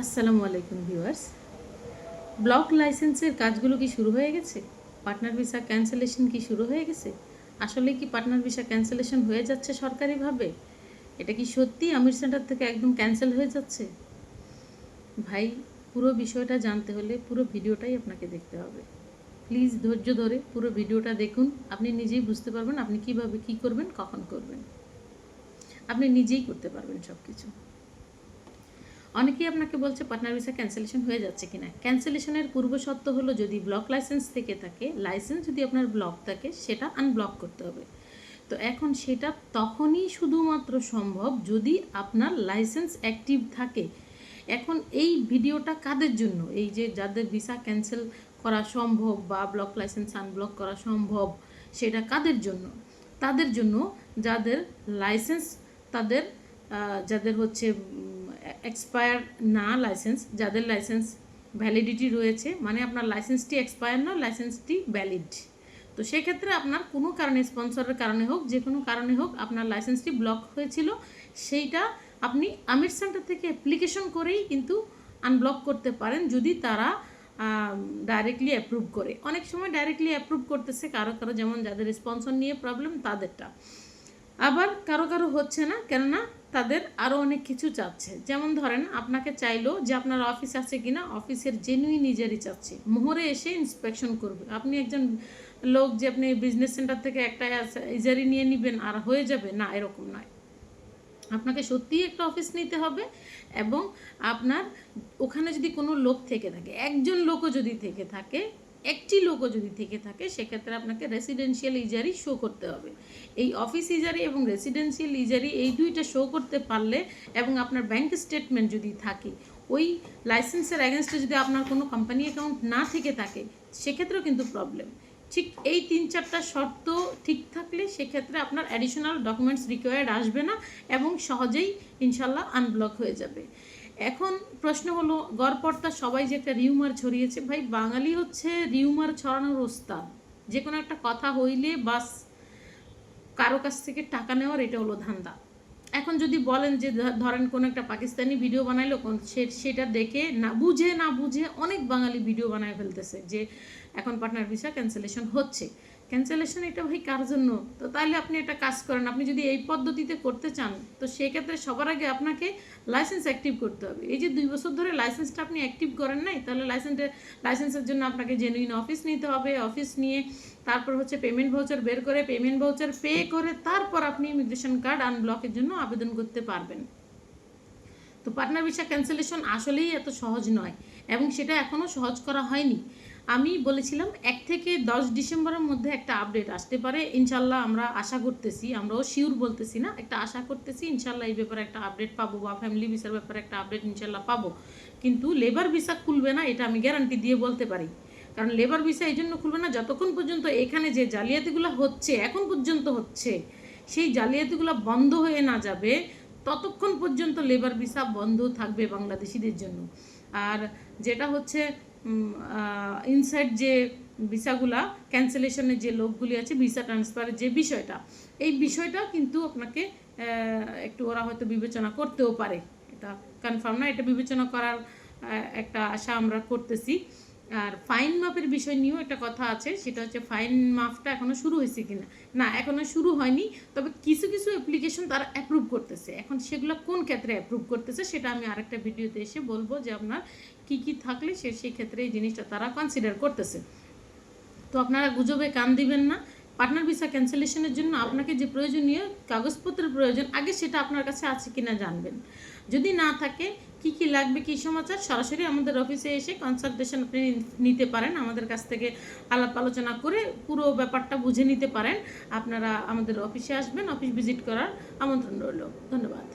আসসালামু আলাইকুম viewers. Block লাইসেন্সের কাজগুলো কি শুরু হয়ে গেছে? পার্টনার ভিসা ক্যান্সেলেশন কি শুরু হয়ে গেছে? আসলে কি পার্টনার ভিসা ক্যান্সেলেশন হয়ে যাচ্ছে সরকারিভাবে? এটা কি সত্যি আমির সেন্টার থেকে একদম ক্যান্সেল হয়ে যাচ্ছে? ভাই, পুরো বিষয়টা জানতে হলে পুরো ভিডিওটাই আপনাকে দেখতে হবে। প্লিজ ধৈর্য ধরে পুরো ভিডিওটা দেখুন। আপনি নিজেই বুঝতে পারবেন আপনি কীভাবে কি করবেন, কখন করবেন। আপনি নিজেই করতে পারবেন সব কিছু অনেকেই আপনাকে বলছে পার্টনার ভিসা ক্যান্সেলেশন হয়ে যাচ্ছে কিনা। ক্যান্সেলেশনের পূর্ব শর্ত হলো যদি ব্লক লাইসেন্স থেকে থাকে লাইসেন্স যদি আপনার ব্লক থাকে, সেটা আনব্লক করতে হবে। তো এখন সেটা তখনই শুধুমাত্র সম্ভব যদি আপনার লাইসেন্স অ্যাক্টিভ থাকে। এখন এই ভিডিওটা কাদের জন্য? এই যে যাদের ভিসা ক্যান্সেল করা সম্ভব বা ব্লক লাইসেন্স আনব্লক করা সম্ভব, সেটা কাদের জন্য? তাদের জন্য যাদের লাইসেন্স তাদের যাদের হচ্ছে এক্সপায়ার না লাইসেন্স যাদের লাইসেন্স ভ্যালিডিটি রয়েছে মানে আপনার লাইসেন্সটি এক্সপায়ার না লাইসেন্সটি ভ্যালিড তো সেক্ষেত্রে আপনার কোনো কারণে স্পন্সরের কারণে হোক, যে কোনো কারণে হোক, আপনার লাইসেন্সটি ব্লক হয়েছিল, সেইটা আপনি আমির সেন্টার থেকে অ্যাপ্লিকেশন করেই কিন্তু আনব্লক করতে পারেন, যদি তারা ডাইরেক্টলি অ্যাপ্রুভ করে। অনেক সময় ডাইরেক্টলি অ্যাপ্রুভ করতেছে কারও কারও, যেমন যাদের স্পন্সর নিয়ে প্রবলেম তাদেরটা। আবার কারও কারও হচ্ছে না, কেননা তাদের আরও অনেক কিছু চাচ্ছে। যেমন ধরেন, আপনাকে চাইলো যে আপনার অফিস আছে কিনা, অফিসের জেনুইন নিজেরই চাচ্ছে। মোহরে এসে ইন্সপেকশন করবে। আপনি একজন লোক যে আপনি বিজনেস সেন্টার থেকে একটা ইজারি নিয়ে নেবেন আর হয়ে যাবে, না, এরকম নয়। আপনাকে সত্যিই একটা অফিস নিতে হবে এবং আপনার ওখানে যদি কোনো লোক থেকে থাকে, একজন লোকও যদি থেকে থাকে একটি লোকও যদি থেকে থাকে, সেক্ষেত্রে আপনাকে রেসিডেন্সিয়াল ইজারি শো করতে হবে। এই অফিস ইজারি এবং রেসিডেন্সিয়াল ইজারি এই দুইটা শো করতে পারলে এবং আপনার ব্যাংক স্টেটমেন্ট যদি থাকে, ওই লাইসেন্সের অ্যাগেনস্টে যদি আপনার কোনো কোম্পানি অ্যাকাউন্ট না থেকে থাকে, সেক্ষেত্রেও কিন্তু প্রবলেম ঠিক এই তিন চারটা শর্ত ঠিক থাকলে সেক্ষেত্রে আপনার অ্যাডিশনাল ডকুমেন্টস রিকোয়ার্ড আসবে না এবং সহজেই ইনশাল্লাহ আনব্লক হয়ে যাবে। এখন প্রশ্ন হলো, গড়পড়তা সবাই যে একটা রিউমার ছড়িয়েছে, ভাই বাঙালি হচ্ছে রিউমার ছড়ানোর ওস্তাদ। যে কোনো একটা কথা হইলে বাস কারও কাছ থেকে টাকা নেওয়ার এটা হলো ধান্দা। এখন যদি বলেন যে ধরেন কোনো একটা পাকিস্তানি ভিডিও বানাইলো সেটা দেখে না বুঝে না বুঝে অনেক বাঙালি ভিডিও বানায় ফেলতেছে যে এখন পার্টনার ভিসা ক্যান্সেলেশন হচ্ছে। ক্যান্সেলেশন এটা ভাই কার জন্য? তো তাহলে আপনি একটা কাজ করেন, আপনি যদি এই পদ্ধতিতে করতে চান, তো সেক্ষেত্রে সবার আগে আপনাকে লাইসেন্স অ্যাক্টিভ করতে হবে। এই যে দুই বছর ধরে লাইসেন্সটা আপনি অ্যাক্টিভ করেন নাই, তাহলে লাইসেন্সের লাইসেন্সের জন্য আপনাকে জেনুইন অফিস নিতে হবে। অফিস নিয়ে তারপর হচ্ছে পেমেন্ট ভাউচার বের করে পেমেন্ট ভাউচার পে করে তারপর আপনি ইমিগ্রেশন কার্ড আনব্লকের জন্য আবেদন করতে পারবেন। তো পার্টনার ভিসা ক্যান্সেলেশন আসলেই এত সহজ নয়, এবং সেটা এখনও সহজ করা হয়নি। আমি বলেছিলাম, এক থেকে দশ ডিসেম্বরের মধ্যে একটা আপডেট আসতে পারে। ইনশাল্লাহ আমরা আশা করতেছি, আমরাও শিওর বলতেছি না, একটা আশা করতেছি ইনশাল্লাহ এই ব্যাপারে একটা আপডেট পাবো বা ফ্যামিলি ভিসার ব্যাপারে একটা আপডেট ইনশাল্লাহ পাবো। কিন্তু লেবার ভিসা খুলবে না, এটা আমি গ্যারান্টি দিয়ে বলতে পারি। কারণ লেবার ভিসা এই জন্য খুলবে না, যতক্ষণ পর্যন্ত এখানে যে জালিয়াতিগুলো হচ্ছে, এখন পর্যন্ত হচ্ছে, সেই জালিয়াতিগুলো বন্ধ হয়ে না যাবে, ততক্ষণ পর্যন্ত লেবার ভিসা বন্ধ থাকবে বাংলাদেশিদের জন্য। আর যেটা হচ্ছে ইনসাইড যে ভিসাগুলা ক্যান্সেলেশনের যে লোকগুলি আছে ভিসা ট্রান্সফারের যে বিষয়টা, এই বিষয়টা কিন্তু আপনাকে একটু ওরা হয়তো বিবেচনা করতেও পারে। এটা কনফার্ম না, এটা বিবেচনা করার একটা আশা আমরা করতেছি। আর ফাইন মাপের বিষয় নিয়েও একটা কথা আছে, সেটা হচ্ছে ফাইন মাপটা এখনও শুরু হয়েছে কিনা? না এখনও শুরু হয়নি, তবে কিছু কিছু অ্যাপ্লিকেশন তারা অ্যাপ্রুভ করতেছে। এখন সেগুলো কোন ক্ষেত্রে অ্যাপ্রুভ করতেছে সেটা আমি আরেকটা ভিডিওতে এসে বলব যে আপনার কি কি থাকলে সে, সেই ক্ষেত্রে এই জিনিসটা তারা কনসিডার করতেছে। তো আপনারা গুজবে কান দিবেন না পার্টনার ভিসা ক্যান্সেলেশনের জন্য আপনাকে যে প্রয়োজনীয় কাগজপত্রের প্রয়োজন, আগে সেটা আপনার কাছে আছে কি না জানবেন। যদি না থাকে, কি কি লাগবে, কি সমাচার, সরাসরি আমাদের অফিসে এসে কনসালটেশন আপনি নিতে পারেন। আমাদের কাছ থেকে আলাপ আলোচনা করে পুরো ব্যাপারটা বুঝে নিতে পারেন। আপনারা আমাদের অফিসে আসবেন অফিস ভিজিট করার আমন্ত্রণ রইল। ধন্যবাদ।